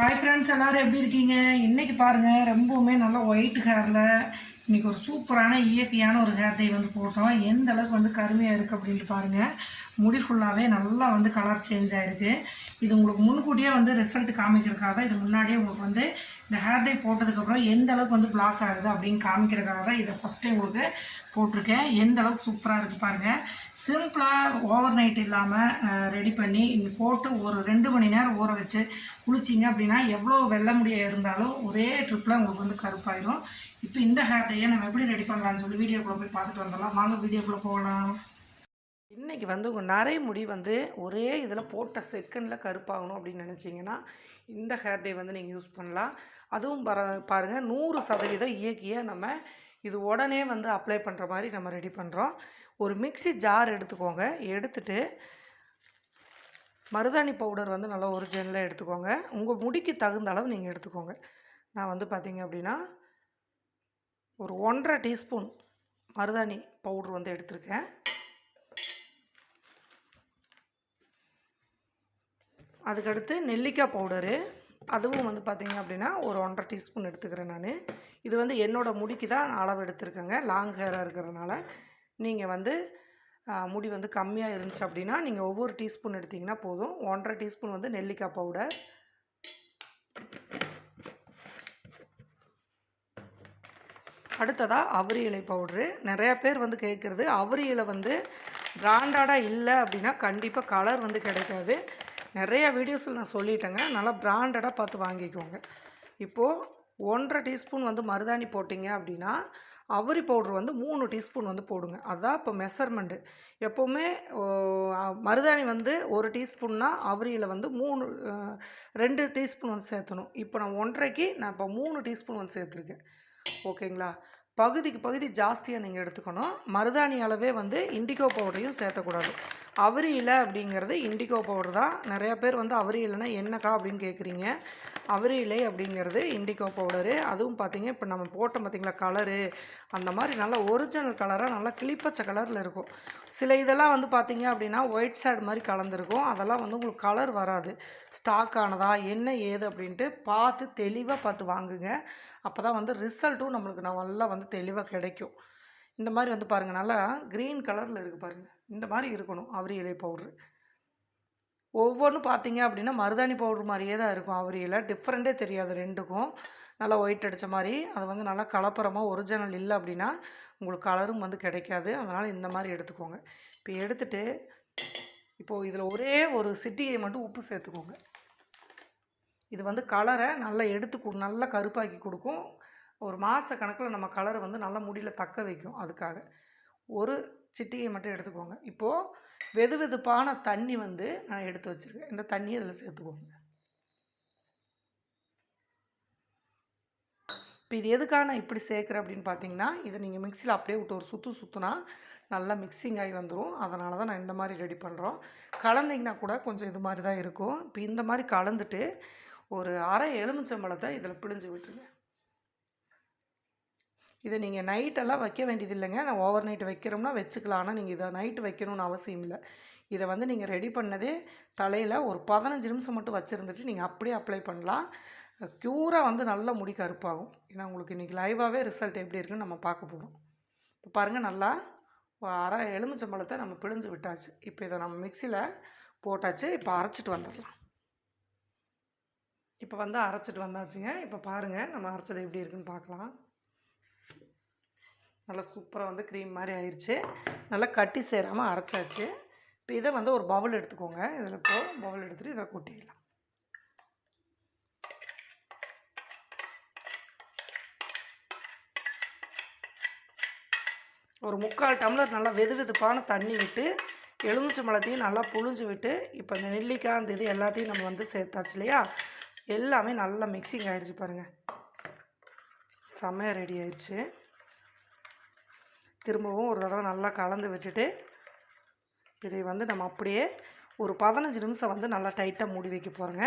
Hi friends எல்லோரும் எப்படி இருக்கீங்க? இன்றைக்கி பாருங்கள் ரொம்பவுமே நல்லா ஒயிட் ஹேரில் இன்றைக்கி ஒரு சூப்பரான இயற்கையான ஒரு ஹேர் டை வந்து போட்டோம். எந்த அளவுக்கு வந்து கருமையாக இருக்குது அப்படின்ட்டு பாருங்க. முடி ஃபுல்லாகவே நல்லா வந்து கலர் சேஞ்ச் ஆகிருக்கு இது உங்களுக்கு முன்கூட்டியே வந்து ரிசல்ட் காமிக்கிறதுக்காக இது முன்னாடியே உங்களுக்கு வந்து இந்த ஹேர் டை போட்டதுக்கப்புறம் எந்த அளவுக்கு வந்து பிளாக் ஆகுது அப்படின்னு காமிக்கிறதுக்காக தான் இதை ஃபஸ்ட்டே உங்களுக்கு போட்டிருக்கேன். எந்த அளவுக்கு சூப்பராக இருக்குது பாருங்கள் சிம்பிளாக ஓவர் நைட் இல்லாமல் ரெடி பண்ணி இங்கே போட்டு ஒரு ரெண்டு மணி நேரம் ஊற வச்சு குளிச்சிங்க அப்படின்னா எவ்வளோ வெள்ளை முடிய இருந்தாலும் ஒரே ட்ரிப்பில் உங்களுக்கு வந்து கருப்பாயிரும். இப்போ இந்த ஹேர் டையை நம்ம எப்படி ரெடி பண்ணலாம்னு சொல்லி வீடியோக்குள்ளே போய் பார்த்துட்டு வந்துடலாம். வாங்க வீடியோக்குள்ளே போகலாம். இன்றைக்கி வந்து உங்கள் நிறைய முடி வந்து ஒரே இதில் போட்ட செகண்டில் கருப்பாகணும் அப்படின்னு நினச்சிங்கன்னா இந்த ஹேர் டே வந்து நீங்கள் யூஸ் பண்ணலாம். அதுவும் பர பாருங்கள் நூறு சதவீதம் இயக்கிய நம்ம இது உடனே வந்து அப்ளை பண்ணுற மாதிரி நம்ம ரெடி பண்ணுறோம் ஒரு மிக்ஸி ஜார் எடுத்துக்கோங்க. எடுத்துகிட்டு மருதாணி பவுடர் வந்து நல்லா ஒரிஜினலாக எடுத்துக்கோங்க. உங்கள் முடிக்கு தகுந்த அளவு நீங்கள் எடுத்துக்கோங்க. நான் வந்து பார்த்தீங்க அப்படின்னா ஒரு ஒன்றரை டீஸ்பூன் மருதாணி பவுடர் வந்து எடுத்திருக்கேன். அதுக்கடுத்து நெல்லிக்காய் பவுடரு அதுவும் வந்து பார்த்திங்க அப்படின்னா ஒரு ஒன்றரை டீஸ்பூன் எடுத்துக்கிறேன் நான். இது வந்து என்னோடய முடிக்கு தான் அளவு எடுத்திருக்கேங்க. லாங் ஹேராக இருக்கிறதுனால நீங்கள் வந்து முடி வந்து கம்மியாக இருந்துச்சு அப்படின்னா நீங்கள் ஒவ்வொரு டீஸ்பூன் எடுத்திங்கன்னா போதும். ஒன்றரை டீஸ்பூன் வந்து நெல்லிக்காய் பவுடர். அடுத்ததாக அவரி இலை பவுட்ரு. நிறையா பேர் வந்து கேட்குறது அவரி இலை வந்து பிராண்டடாக இல்லை அப்படின்னா கண்டிப்பாக கலர் வந்து கிடைக்காது. நிறைய வீடியோஸில் நான் சொல்லிட்டேங்க. நல்லா பிராண்டடாக பார்த்து வாங்கிக்கோங்க. இப்போது ஒன்றரை டீஸ்பூன் வந்து மருதாணி போட்டிங்க அப்படின்னா அவரி பவுட்ரு வந்து மூணு டீஸ்பூன் வந்து போடுங்க. அதுதான் இப்போ மெஷர்மெண்ட்டு எப்போவுமே மருதாணி வந்து ஒரு டீஸ்பூன்னா அவரியில் வந்து மூணு ரெண்டு டீஸ்பூன் வந்து சேர்த்தணும். இப்போ நான் ஒன்றரைக்கு நான் இப்போ மூணு டீஸ்பூன் வந்து சேர்த்துருக்கேன். ஓகேங்களா? பகுதிக்கு பகுதி ஜாஸ்தியாக நீங்கள் எடுத்துக்கணும். மருதாணி அளவே வந்து இண்டிகோ பவுடரையும் சேர்த்தக்கூடாது. அவரி இலை அப்படிங்கிறது இண்டிகோ பவுடர் தான். நிறையா பேர் வந்து அவரி இலைனா என்னக்கா அப்படின்னு கேட்குறீங்க. அவரி இலை அப்படிங்கிறது இண்டிகோ பவுடரு அதுவும் பார்த்தீங்க இப்போ நம்ம போட்டோம் பார்த்திங்களா கலரு அந்த மாதிரி நல்லா ஒரிஜினல் கலராக நல்லா கிளிப்பச்சை கலரில் இருக்கும். சில இதெல்லாம் வந்து பார்த்திங்க அப்படின்னா ஒயிட் சேடு மாதிரி கலந்துருக்கும். அதெல்லாம் வந்து உங்களுக்கு கலர் வராது. ஸ்டாக் ஆனதா என்ன ஏது அப்படின்ட்டு பார்த்து தெளிவாக பார்த்து வாங்குங்க. அப்போ தான் வந்து ரிசல்ட்டும் நம்மளுக்கு நல்லா வந்து தெளிவாக கிடைக்கும். இந்த மாதிரி வந்து பாருங்கள் நல்லா க்ரீன் கலரில் இருக்குது பாருங்கள் இந்த மாதிரி இருக்கணும் அவரி இலை பவுட்ரு ஒவ்வொன்றும் பார்த்தீங்க அப்படின்னா மருதாணி பவுடர் மாதிரியே தான் இருக்கும் அவரி இலை. டிஃப்ரெண்ட்டே தெரியாது ரெண்டுக்கும். நல்லா ஒயிட் அடித்த மாதிரி. அது வந்து நல்லா கலப்பரமாக ஒரிஜினல் இல்லை அப்படின்னா உங்களுக்கு கலரும் வந்து கிடைக்காது. அதனால் இந்த மாதிரி எடுத்துக்கோங்க. இப்போ எடுத்துகிட்டு இப்போது இதில் ஒரே ஒரு சிட்டியை மட்டும் உப்பு சேர்த்துக்கோங்க. இது வந்து கலரை நல்லா எடுத்து நல்லா கருப்பாக்கி கொடுக்கும். ஒரு மாத கணக்கில் நம்ம கலரை வந்து நல்லா முடியல தக்க வைக்கும் அதுக்காக. ஒரு சிட்டிகை மட்டும் எடுத்துக்கோங்க. இப்போது வெது வெதுப்பான தண்ணி வந்து நான் எடுத்து வச்சுருக்கேன். இந்த தண்ணியை இதில் சேர்த்துக்கோங்க. இப்போ இது எதுக்காக நான் இப்படி சேர்க்குறேன் அப்படின்னு பார்த்தீங்கன்னா இதை நீங்கள் மிக்சியில் அப்படியே விட்டு ஒரு சுற்று சுற்றுனா நல்லா மிக்சிங் ஆகி வந்துடும் அதனால தான் நான் இந்த மாதிரி ரெடி பண்ணுறோம் கலந்திங்கன்னா கூட கொஞ்சம் இது மாதிரி தான் இருக்கும். இப்போ இந்த மாதிரி கலந்துட்டு ஒரு அரை எலுமிச்சம்பழத்தை இதில் பிழிஞ்சு விட்டுருங்க. இதை நீங்கள் நைட்டெல்லாம் வைக்க வேண்டியது இல்லைங்க. நான் ஓவர் நைட் வைக்கிறோம்னா வச்சுக்கலாம். ஆனால் நீங்கள் இதை நைட்டு வைக்கணும்னு அவசியம் இல்லை. இதை வந்து நீங்கள் ரெடி பண்ணதே தலையில் ஒரு பதினஞ்சு நிமிஷம் மட்டும் வச்சுருந்துட்டு நீங்கள் அப்படியே அப்ளை பண்ணலாம். க்யூராக வந்து நல்லா முடி கருப்பாகும். ஏன்னா உங்களுக்கு இன்றைக்கி லைவாகவே ரிசல்ட் எப்படி இருக்குன்னு நம்ம பார்க்க போகிறோம் இப்போ பாருங்கள் நல்லா அரை எலுமிச்சம்பழத்தை நம்ம பிழிஞ்சு விட்டாச்சு. இப்போ இதை நம்ம மிக்சியில் போட்டாச்சு. இப்போ அரைச்சிட்டு வந்துடலாம். இப்போ வந்து அரைச்சிட்டு வந்தாச்சுங்க. இப்போ பாருங்கள் நம்ம அரைச்சது எப்படி இருக்குன்னு பார்க்கலாம். நல்லா சூப்பராக வந்து க்ரீம் மாதிரி ஆயிடுச்சு நல்லா கட்டி சேராமல் அரைச்சாச்சு. இப்போ இதை வந்து ஒரு பவுல் எடுத்துக்கோங்க. இதில் இப்போ பவுல் எடுத்துகிட்டு இதில் கொட்டிடலாம். ஒரு முக்கால் டம்ளர் நல்லா வெது வெதுப்பான தண்ணி விட்டு எலுமிச்சை மலத்தையும் நல்லா புழிஞ்சு விட்டு இப்போ இந்த நெல்லிக்காய் அந்த இது எல்லாத்தையும் நம்ம வந்து சேர்த்தாச்சு இல்லையா? எல்லாமே நல்லா மிக்சிங் ஆயிடுச்சு பாருங்கள் செம்மையாக ரெடி ஆயிடுச்சு திரும்பவும் ஒரு தடவை நல்லா கலந்து விட்டுட்டு இதை வந்து நம்ம அப்படியே ஒரு பதினஞ்சு நிமிஷம் வந்து நல்லா டைட்டாக மூடி வைக்க போகிறோங்க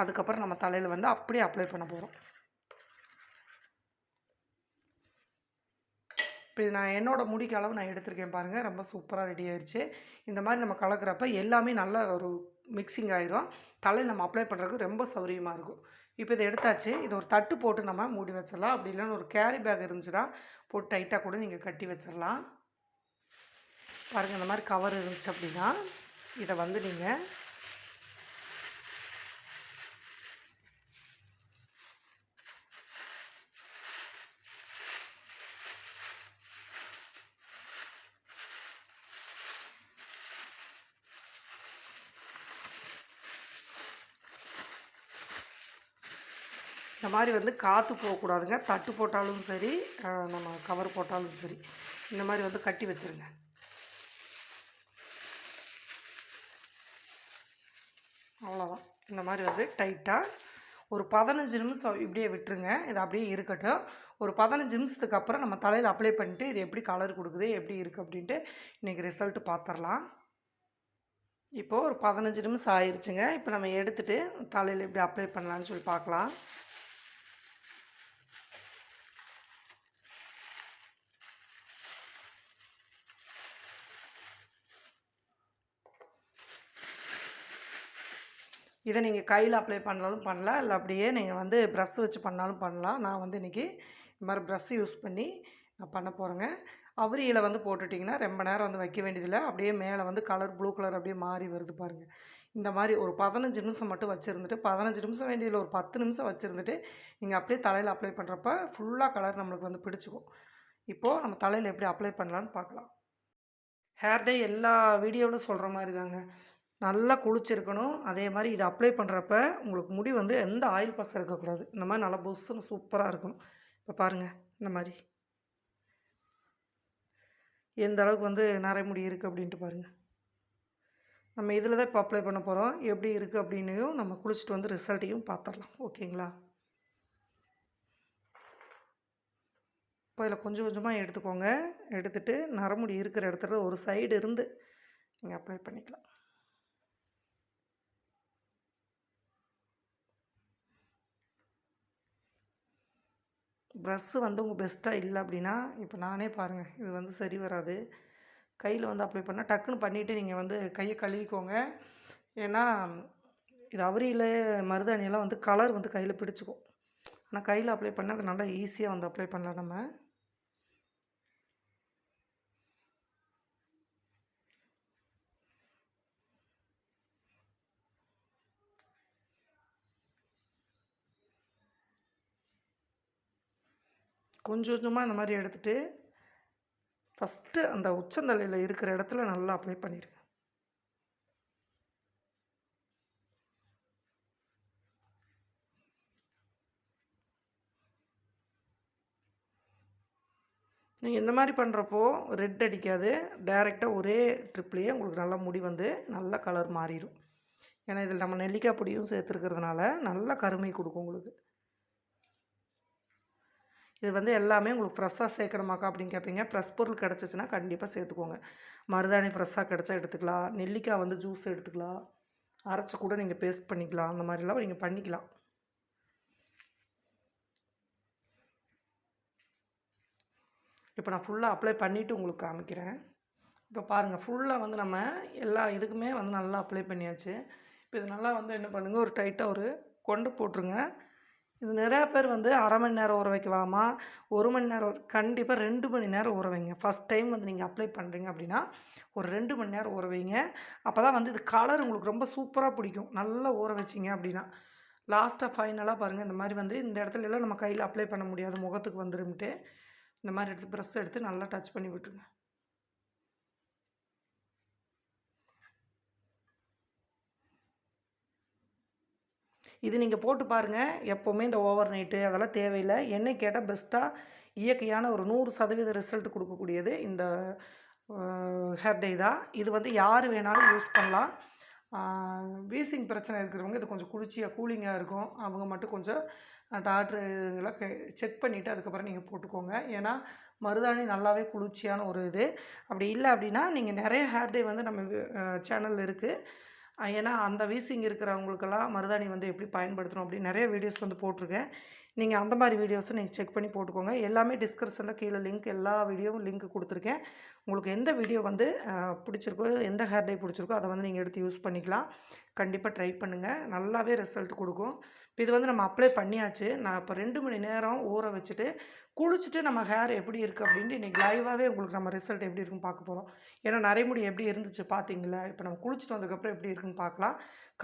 அதுக்கப்புறம் நம்ம தலையில் வந்து அப்படியே அப்ளை பண்ண போகிறோம் இப்போ நான் என்னோட முடிக்கு அளவு நான் எடுத்திருக்கேன் பாருங்கள் ரொம்ப சூப்பராக ரெடி ஆயிடுச்சு இந்த மாதிரி நம்ம கலக்கிறப்ப எல்லாமே நல்ல ஒரு மிக்சிங் ஆயிரும். தலையில் நம்ம அப்ளை பண்ணுறதுக்கு ரொம்ப சௌரியமாக இருக்கும். இப்போ இதை எடுத்தாச்சு. இது ஒரு தட்டு போட்டு நம்ம மூடி வச்சிடலாம். அப்படி இல்லைன்னு ஒரு கேரி பேக் இருந்துச்சுன்னா போட்டு டைட்டாக கூட நீங்கள் கட்டி வச்சிடலாம். பாருங்கள் இந்த மாதிரி கவர் இருந்துச்சு அப்படின்னா இதை வந்து நீங்கள் இந்த மாதிரி வந்து காற்று போகக்கூடாதுங்க. தட்டு போட்டாலும் சரி நம்ம கவர் போட்டாலும் சரி. இந்த மாதிரி வந்து கட்டி வச்சிருங்க. அவ்வளோதான் இந்த மாதிரி வந்து டைட்டாக ஒரு பதினஞ்சு நிமிஷம் இப்படியே விட்டுருங்க. இது அப்படியே இருக்கட்டும். ஒரு பதினஞ்சு நிமிஷத்துக்கு அப்புறம் நம்ம தலையில் அப்ளை பண்ணிட்டு இது எப்படி கலர் கொடுக்குது எப்படி இருக்குது அப்படின்ட்டு இன்றைக்கி ரிசல்ட்டு பார்த்துடலாம் இப்போது ஒரு பதினஞ்சு நிமிஷம் ஆயிடுச்சுங்க இப்போ நம்ம எடுத்துகிட்டு தலையில் எப்படி அப்ளை பண்ணலான்னு சொல்லி பார்க்கலாம். இதை நீங்கள் கையில் அப்ளை பண்ணாலும் பண்ணலாம். இல்லை அப்படியே நீங்கள் வந்து ப்ரஷ் வச்சு பண்ணாலும் பண்ணலாம். நான் வந்து இன்றைக்கி இந்த மாதிரி ப்ரஷ் யூஸ் பண்ணி நான் பண்ண போகிறேங்க அவரியில் வந்து போட்டுட்டிங்கன்னா ரொம்ப நேரம் வந்து வைக்க வேண்டியதில்லை. அப்படியே மேலே வந்து கலர் ப்ளூ கலர் அப்படியே மாறி வருது பாருங்கள் இந்த மாதிரி ஒரு பதினஞ்சு நிமிஷம் மட்டும் வச்சுருந்துட்டு பதினஞ்சு நிமிஷம் வேண்டியதில் ஒரு பத்து நிமிஷம் வச்சுருந்துட்டு நீங்கள் அப்படியே தலையில் அப்ளை பண்ணுறப்ப ஃபுல்லாக கலர் நம்மளுக்கு வந்து பிடிச்சிக்கும். இப்போது நம்ம தலையில் எப்படி அப்ளை பண்ணலான்னு பார்க்கலாம். ஹேர் டே எல்லா வீடியோவிலும் சொல்கிற மாதிரி தாங்க. நல்லா குளிச்சிருக்கணும். அதே மாதிரி இதை அப்ளை பண்ணுறப்ப உங்களுக்கு முடி வந்து எந்த ஆயில் பசம் இருக்கக்கூடாது. இந்த மாதிரி நல்லா பொஸ்ஸுன்னு சூப்பராக இருக்கணும். இப்போ பாருங்கள் இந்த மாதிரி. எந்த அளவுக்கு வந்து நிறைய முடி இருக்குது அப்படின்ட்டு பாருங்கள் நம்ம இதில் தான் இப்போ அப்ளை பண்ண போகிறோம் எப்படி இருக்குது அப்படின்னையும் நம்ம குளிச்சுட்டு வந்து ரிசல்ட்டையும் பார்த்துடலாம் ஓகேங்களா இப்போ இதில் கொஞ்சம் கொஞ்சமாக எடுத்துக்கோங்க. எடுத்துகிட்டு நரமுடி இருக்கிற இடத்துல ஒரு சைடு இருந்து நீங்கள் அப்ளை பண்ணிக்கலாம். ப்ரஷ்ஷு வந்து உங்கள் பெஸ்ட்டாக இல்லை அப்படின்னா இப்போ நானே பாருங்கள் இது வந்து சரி வராது. கையில் வந்து அப்ளை பண்ணால் டக்குன்னு பண்ணிவிட்டு நீங்கள் வந்து கையை கழுவிக்கோங்க. ஏன்னா இது அவரியில் மருதாணியெல்லாம் வந்து கலர் வந்து கையில் பிடிச்சிக்கும். ஆனால் கையில் அப்ளை பண்ணால் நல்லா ஈஸியாக வந்து அப்ளை பண்ணலாம் நம்ம. கொஞ்சம் கொஞ்சமாக இந்த மாதிரி எடுத்துகிட்டு ஃபஸ்ட்டு அந்த உச்சந்தலையில் இருக்கிற இடத்துல நல்லா அப்ளை பண்ணிடுங்க நீங்கள் இந்த மாதிரி பண்ணுறப்போ ரெட் அடிக்காது. டைரெக்டாக ஒரே ட்ரிப்லேயே உங்களுக்கு நல்லா முடி வந்து நல்ல கலர் மாறிடும் ஏன்னா இதில் நம்ம நெல்லிக்காய் பொடியும் சேர்த்துருக்கிறதுனால நல்ல கருமை கொடுக்கும் உங்களுக்கு. இது வந்து எல்லாமே உங்களுக்கு ஃப்ரெஷ்ஷாக சேர்க்கணுமாக்கா அப்படின்னு கேட்பீங்க. ஃப்ரெஷ் பொருள் கிடச்சிச்சின்னா கண்டிப்பாக சேர்த்துக்கோங்க. மருதாணி ஃப்ரெஷ்ஷாக கிடச்சா எடுத்துக்கலாம். நெல்லிக்காய் வந்து ஜூஸ் எடுத்துக்கலாம். அரைச்சி கூட நீங்கள் பேஸ்ட் பண்ணிக்கலாம். அந்த மாதிரிலாம் நீங்கள் பண்ணிக்கலாம். இப்போ நான் ஃபுல்லாக அப்ளை பண்ணிவிட்டு உங்களுக்கு காமிக்கிறேன். இப்போ பாருங்கள் ஃபுல்லாக வந்து நம்ம எல்லா இதுக்குமே வந்து நல்லா அப்ளை பண்ணியாச்சு. இப்போ இது நல்லா வந்து என்ன பண்ணுங்கள் ஒரு டைட்டாக ஒரு கொண்டு போட்டுருங்க. இது நிறையா பேர் வந்து அரை மணி நேரம் ஊற வைக்கலாமா? ஒரு மணி நேரம் கண்டிப்பாக ரெண்டு மணி நேரம் ஊற வைங்க. ஃபஸ்ட் டைம் வந்து நீங்கள் அப்ளை பண்ணுறீங்க அப்படின்னா ஒரு ரெண்டு மணி நேரம் ஊற வைங்க. அப்போ தான் வந்து இது கலர் உங்களுக்கு ரொம்ப சூப்பராக பிடிக்கும். நல்லா ஊற வச்சிங்க அப்படின்னா. லாஸ்ட்டாக ஃபைனலாக பாருங்கள் இந்த மாதிரி வந்து இந்த இடத்துல எல்லாம் நம்ம கையில் அப்ளை பண்ண முடியாது. முகத்துக்கு வந்துரும்ட்டு. இந்த மாதிரி எடுத்து ப்ரெஸ் எடுத்து நல்லா டச் பண்ணி விட்டுருங்க. இது நீங்கள் போட்டு பாருங்கள் எப்போவுமே இந்த ஓவர் நைட்டு அதெல்லாம் தேவையில்லை. என்னை கேட்டால் பெஸ்ட்டாக இயற்கையான ஒரு நூறு சதவீத ரிசல்ட் கொடுக்கக்கூடியது இந்த ஹேர் டை தான். இது வந்து யார் வேணாலும் யூஸ் பண்ணலாம். வீசிங் பிரச்சனை இருக்கிறவங்க இது கொஞ்சம் குளிர்ச்சியாக கூலிங்காக இருக்கும். அவங்க மட்டும் கொஞ்சம் டாக்டருங்களை செக் பண்ணிவிட்டு அதுக்கப்புறம் நீங்கள் போட்டுக்கோங்க. ஏன்னா மருதாணி நல்லாவே குளிர்ச்சியான ஒரு இது. அப்படி இல்லை அப்படின்னா நீங்கள் நிறைய ஹேர்டே வந்து நம்ம சேனலில் இருக்குது ஏன்னா அந்த வீசிங் இருக்கிறவங்களுக்கெல்லாம் மருதாணி வந்து எப்படி பயன்படுத்தணும் அப்படின்னு நிறைய வீடியோஸ் வந்து போட்டிருக்கேன். நீங்கள் அந்த மாதிரி வீடியோஸும் நீங்கள் செக் பண்ணி போட்டுக்கோங்க. எல்லாமே டிஸ்கிரிப்ஷனில் கீழே லிங்க் எல்லா வீடியோவும் லிங்க் கொடுத்துருக்கேன். உங்களுக்கு எந்த வீடியோ வந்து பிடிச்சிருக்கோ எந்த ஹேர் டை பிடிச்சிருக்கோ அதை வந்து நீங்கள் எடுத்து யூஸ் பண்ணிக்கலாம். கண்டிப்பாக ட்ரை பண்ணுங்கள் நல்லாவே ரிசல்ட் கொடுக்கும். இப்போ இது வந்து நம்ம அப்ளை பண்ணியாச்சு. நான் இப்போ ரெண்டு மணி நேரம் ஊற வச்சுட்டு குளிச்சுட்டு நம்ம ஹேர் எப்படி இருக்குது அப்படின்ட்டு இன்றைக்கி லைவாகவே உங்களுக்கு நம்ம ரிசல்ட் எப்படி இருக்குன்னு பார்க்க போகிறோம் ஏன்னா நரைமுடி எப்படி இருந்துச்சு பார்த்தீங்களா? இப்போ நம்ம குளிச்சுட்டு வந்ததுக்கப்புறம் எப்படி இருக்குன்னு பார்க்கலாம்.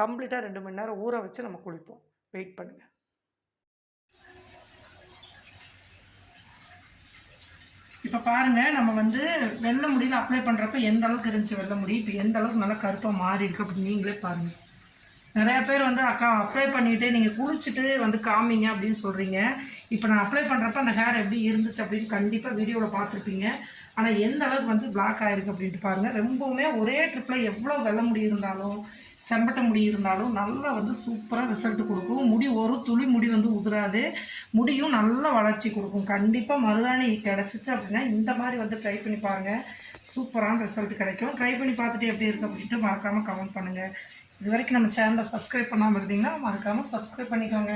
கம்ப்ளீட்டாக ரெண்டு மணி நேரம் ஊற வச்சு நம்ம குளிப்போம். வெயிட் பண்ணுங்கள் இப்போ பாருங்கள் நம்ம வந்து வெள்ளை முடியில் அப்ளை பண்ணுறப்ப எந்த அளவுக்கு இருந்துச்சு வெள்ளை முடி? இப்போ எந்த அளவுக்கு நல்லா கருப்பாக மாறி இருக்கு அப்படின்னு நீங்களே பாருங்கள் நிறைய பேர் வந்து அக்கா அப்ளை பண்ணிவிட்டு நீங்கள் குளிச்சுட்டு வந்து காமிங்க அப்படின்னு சொல்கிறீங்க இப்போ நான் அப்ளை பண்ணுறப்ப அந்த ஹேர் எப்படி இருந்துச்சு அப்படின்னு கண்டிப்பாக வீடியோவில் பார்த்துருப்பீங்க. ஆனால் எந்த அளவுக்கு வந்து பிளாக் ஆகிருக்கு அப்படின்ட்டு பாருங்கள் ரொம்பவுமே ஒரே ட்ரிப்பில் எவ்வளோ வெள்ளை முடி இருந்தாலும் செம்பட்ட முடி இருந்தாலும் நல்லா வந்து சூப்பராக ரிசல்ட் கொடுக்கும். முடி ஒரு துளி முடி வந்து உதிராது. முடியும் நல்லா வளர்ச்சி கொடுக்கும். கண்டிப்பாக மருதாணி கிடச்சிச்சு அப்படின்னா இந்த மாதிரி வந்து ட்ரை பண்ணி பாருங்கள் சூப்பரான ரிசல்ட் கிடைக்கும். ட்ரை பண்ணி பார்த்துட்டு எப்படி இருக்குது அப்படின்ட்டு மறக்காமல் கமெண்ட் பண்ணுங்கள் இது வரைக்கும் நம்ம சேனலை சப்ஸ்கிரைப் பண்ணாமல் இருந்தீங்கன்னா மறக்காமல் சப்ஸ்கிரைப் பண்ணிக்கோங்க.